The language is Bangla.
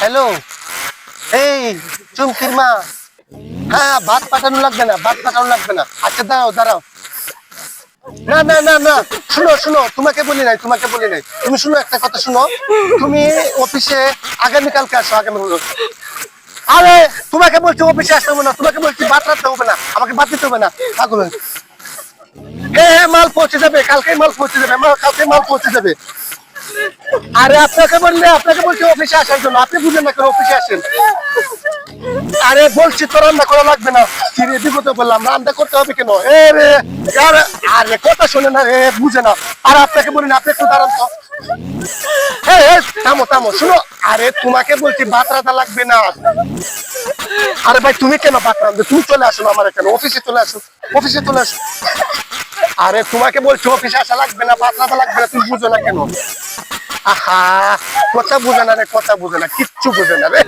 হ্যালো? এই, চুমকির মা। হ্যাঁ ভাত পাঠানো লাগবে না, ভাত পাঠানো লাগবে না। আচ্ছা দাঁড়াও দাঁড়াও। না না না না, শুনো শুনো, তোমাকে বলি নাই, তোমাকে বলি নাই। তুমি শুনো, একটা কথা শুনো। তুমি অফিসে আগামীকালকে আসো, আগামী আরে, তোমাকে বলছি অফিসে আসতে হবে না, তোমাকে বলছি ভাত রাখতে হবে না, আমাকে ভাত দিতে হবে না, পাগল। হ্যাঁ হ্যাঁ মাল পৌঁছে যাবে কালকে মাল পৌঁছে যাবে কালকে মাল পৌঁছে যাবে। আরে আপনাকে বললে, আপনাকে বলছি অফিসে আসার জন্য। আপনি বুঝেন না অফিসে আসেন? আরে বলছি, তো রান্না করা লাগবে না। ফিরে বিপদে বললাম, রান্না করতে হবে কেন? এ রে, আরে কথা শোনে না রে, বুঝে না। আর আপনাকে বলি না, আপনি একটু দাঁড়ান তো। থামো থামো, শুনো। আরে, তোমাকে বলছি, ভাত রান্না লাগবে না। আরে ভাই, তুমি কেন ভাত রান্ধবে তুমি চলে আসো আমার এখানে। অফিসে চলে আসো, অফিসে চলে আসো। আরে, তোমাকে বলছি, অফিসে আসা লাগবে না, ভাত রান্না লাগবে না, তুমি বুঝো না কেন? আহা কথা বুঝে না রে কথা বুঝে না কিচ্ছু বুঝে না রে।